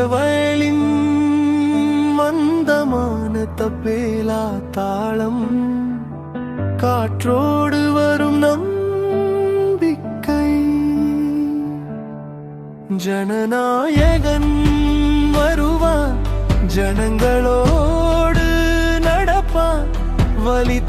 மெல்லிய வயலின் மந்தமான தப்பேலா தாளம். காற்றோடு வரும் நம்பிக்கை. ஜனநாயகன் வருவான் ஜனங்களோடு நடப்பான். வழி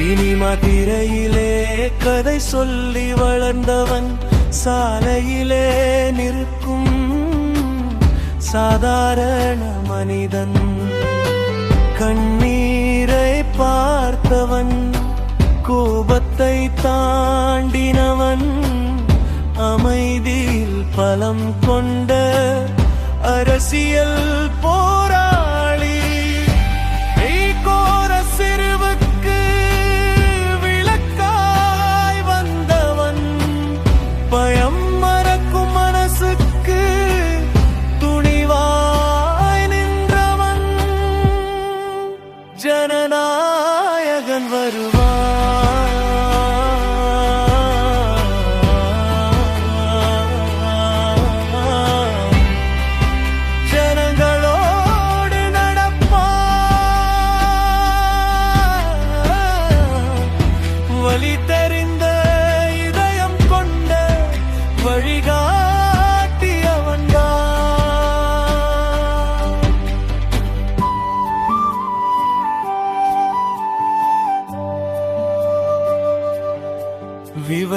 சினிமா திரையிலே கதை சொல்லி வளர்ந்தவன் சாலையிலே நிற்கும் சாதாரண மனிதன். கண்ணீரை பார்த்தவன் கோபத்தை தாண்டினவன். அமைதியில் பலம் கொண்ட அரசியல் போரா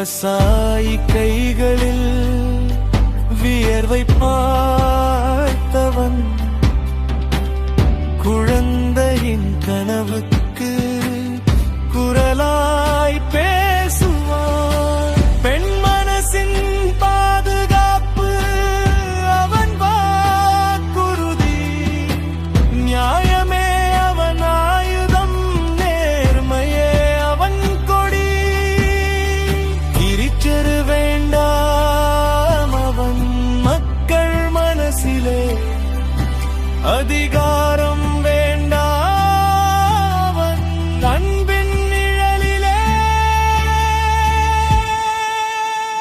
விவசாயி கைகளில் வியர்வை பார்த்தவன் குழந்தை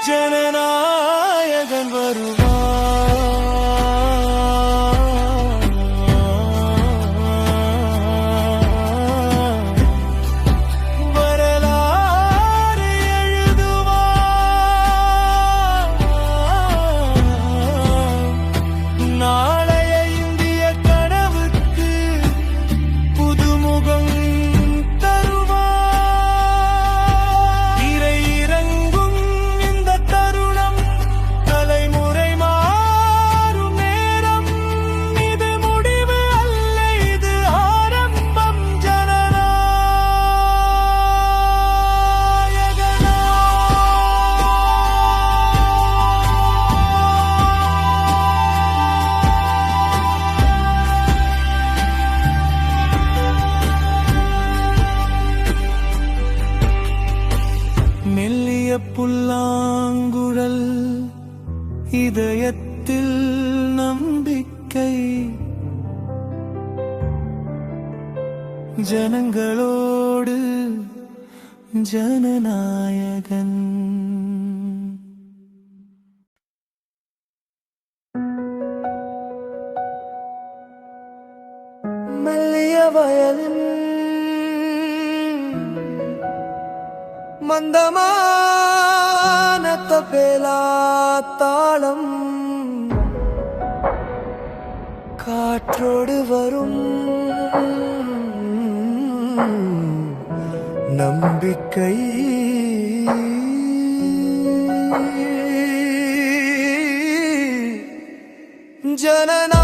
ጀነና የገንበሩ ஜனங்களோடு ஜனநாயகன். மெல்லிய வயலின் மந்தமான தபேலா தாளம் காற்றோடு வரும் நம்பிக்கை. ஜனநாயகன்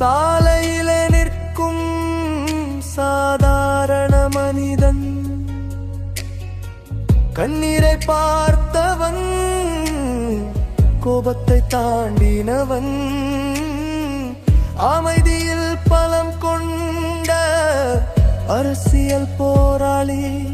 சாலையில நிற்கும் சாதாரண மனிதன். கண்ணீரை பார்த்தவன் கோபத்தை தாண்டினவன். அமைதியில் பலம் கொண்ட அரசியல் போராளி.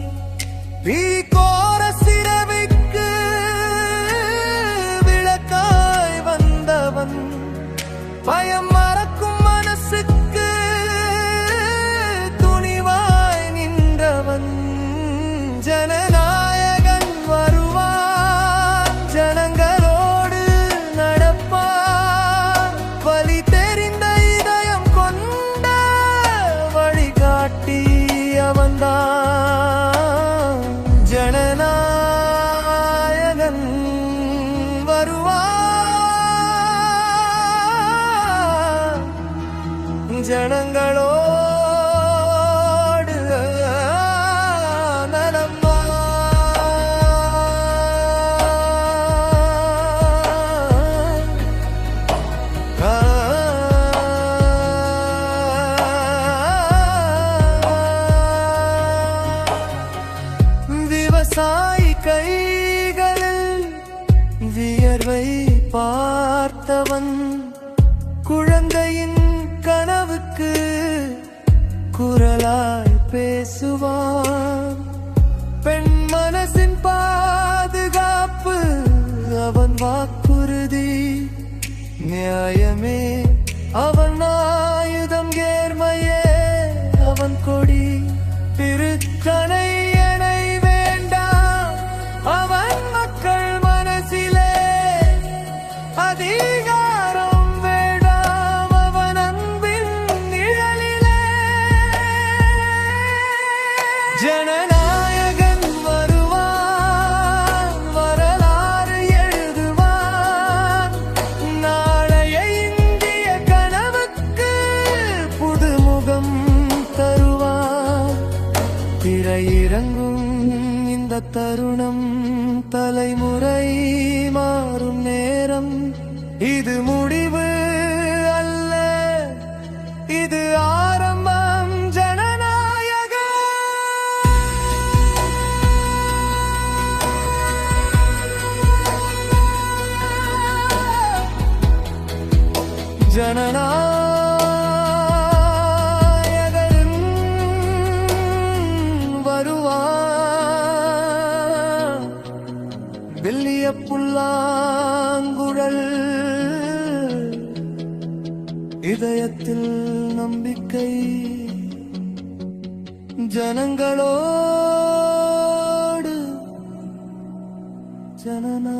கணங்களோடு நலம்மா. நலமா விவசாயி கைகளில் வியர்வை பார்த்தவன் குழந்தையின் குரலாய் பேசுவான். பெண் மனசின் பாதுகாப்பு அவன் வாக்குறுதி நியாயமே. ஜனநாயகன் வருவான் வரலாறு எழுதுவான். நாளைய இந்திய கனவுக்கு புதுமுகம் தருவான். திரையிறங்கும் இந்த தருணம் தலைமுறை மாறும் நேரம். இது முடிவு அல்ல இது ஆ ஜனநாயகன் வருவான் வெள்ளிய புல்லாங்குழல் இதயத்தில் நம்பிக்கை ஜனங்களோடு ஜனநா